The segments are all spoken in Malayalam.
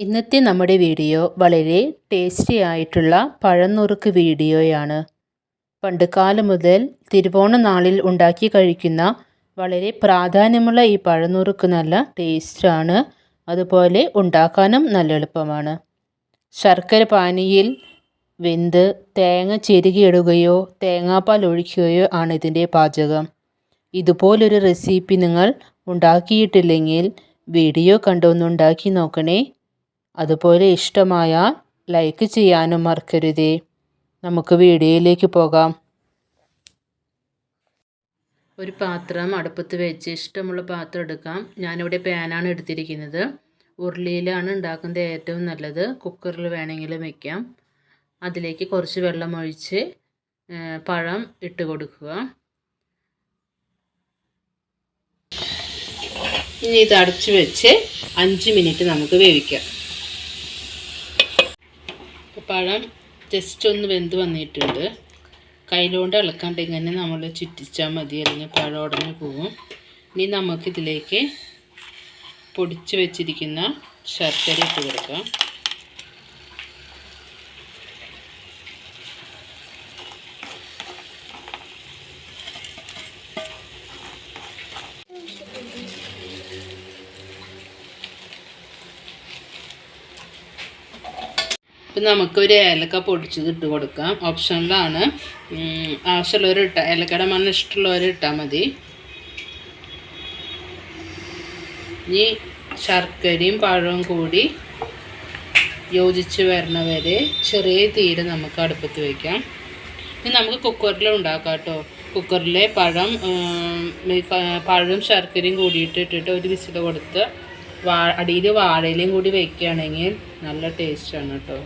ഇന്നത്തെ നമ്മുടെ വീഡിയോ വളരെ ടേസ്റ്റി ആയിട്ടുള്ള പഴനുറുക്ക് വീഡിയോയാണ്. പണ്ട് കാലം മുതൽ തിരുവോണ നാളിൽ ഉണ്ടാക്കി കഴിക്കുന്ന വളരെ പ്രാധാന്യമുള്ള ഈ പഴനുറുക്ക് നല്ല ടേസ്റ്റാണ് അതുപോലെ ഉണ്ടാക്കാനും നല്ല എളുപ്പമാണ്. ശർക്കര പാനിയിൽ വെന്ത് തേങ്ങ ചെരുകിയിടുകയോ തേങ്ങാപ്പാൽ ഒഴിക്കുകയോ ആണ് ഇതിന്റെ പാചകം. ഇതുപോലൊരു റെസിപ്പി നിങ്ങൾ ഉണ്ടാക്കിയിട്ടില്ലെങ്കിൽ വീഡിയോ കണ്ടൊന്ന് ഉണ്ടാക്കി നോക്കണേ. അതുപോലെ ഇഷ്ടമായാൽ ലൈക്ക് ചെയ്യാനും മറക്കരുതേ. നമുക്ക് വീഡിയോയിലേക്ക് പോകാം. ഒരു പാത്രം അടുപ്പത്ത് വെച്ച് ഇഷ്ടമുള്ള പാത്രം എടുക്കാം. ഞാനിവിടെ പാനാണ് എടുത്തിരിക്കുന്നത്. ഉരുളിയിലാണ് ഉണ്ടാക്കുന്നത് ഏറ്റവും നല്ലത്. കുക്കറിൽ വേണമെങ്കിലും വയ്ക്കാം അതിലേക്ക് കുറച്ച് വെള്ളം ഒഴിച്ച് പഴം ഇട്ട് കൊടുക്കുക. ഇനി ഇത് അടച്ചു വെച്ച് അഞ്ച് മിനിറ്റ് നമുക്ക് വേവിക്കാം. പഴം ജസ്റ്റ് ഒന്ന് വെന്ത് വന്നിട്ടുണ്ട്. കയ്യിലുകൊണ്ട് ഇളക്കാണ്ട് ഇങ്ങനെ നമ്മൾ ചുറ്റിച്ചാൽ മതി. അല്ലെങ്കിൽ പഴം ഉടനെ പോകും ഇനി നമുക്കിതിലേക്ക് പൊടിച്ച് വെച്ചിരിക്കുന്ന ശർക്കര ഇട്ട് കൊടുക്കാം. ഇപ്പം നമുക്കൊരു ഏലക്ക പൊടിച്ചത് ഇട്ട് കൊടുക്കാം. ഓപ്ഷനിലാണ്. ആവശ്യമുള്ളവർ ഇട്ടാൽ ഏലക്കയുടെ മണ്ണ് ഇഷ്ടമുള്ളവർ ഇട്ടാൽ മതി. ഇനി ശർക്കരയും പഴവും കൂടി യോജിച്ച് വരണ വരെ ചെറിയ തീര് നമുക്ക് അടുപ്പത്ത് വയ്ക്കാം ഇനി നമുക്ക് കുക്കറിൽ ഉണ്ടാക്കാം കേട്ടോ. കുക്കറിലെ പഴം പഴവും ശർക്കരയും കൂടിയിട്ട് ഇട്ടിട്ട് ഒരു വിസിൽ കൊടുത്ത് വാ അടിയിൽ വാഴയിലയും കൂടി വയ്ക്കുകയാണെങ്കിൽ നല്ല ടേസ്റ്റാണ് കേട്ടോ.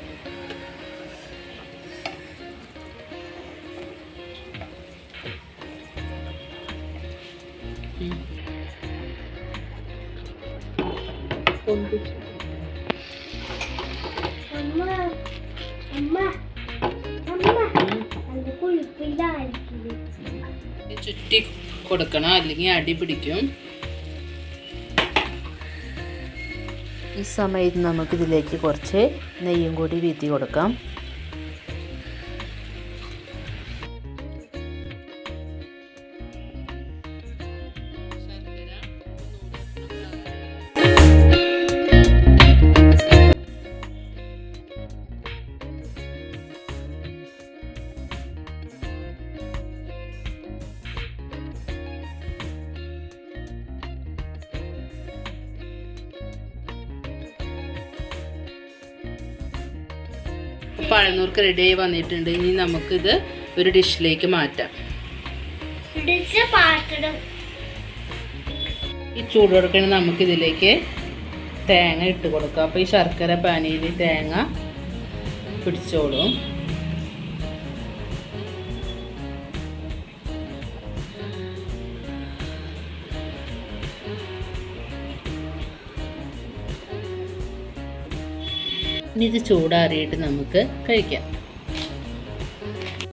ചുറ്റി കൊടുക്കണം അല്ലെങ്കിൽ അടി പിടിക്കും. ഈ സമയത്ത് നമുക്കിതിലേക്ക് കുറച്ച് നെയ്യും കൂടി വീത്തി കൊടുക്കാം. പഴനൂർക്ക് റെഡിയായി വന്നിട്ടുണ്ട്. ഇനി നമുക്കിത് ഒരു ഡിഷിലേക്ക് മാറ്റാം. ഈ ചൂടോടക്കണ നമുക്കിതിലേക്ക് തേങ്ങ ഇട്ട് കൊടുക്കാം. അപ്പോൾ ഈ ശർക്കര പാനിയിൽ തേങ്ങ പിടിച്ചോളും. ഇനി ഇത് ചൂടാറിയിട്ട് നമുക്ക് കഴിക്കാം.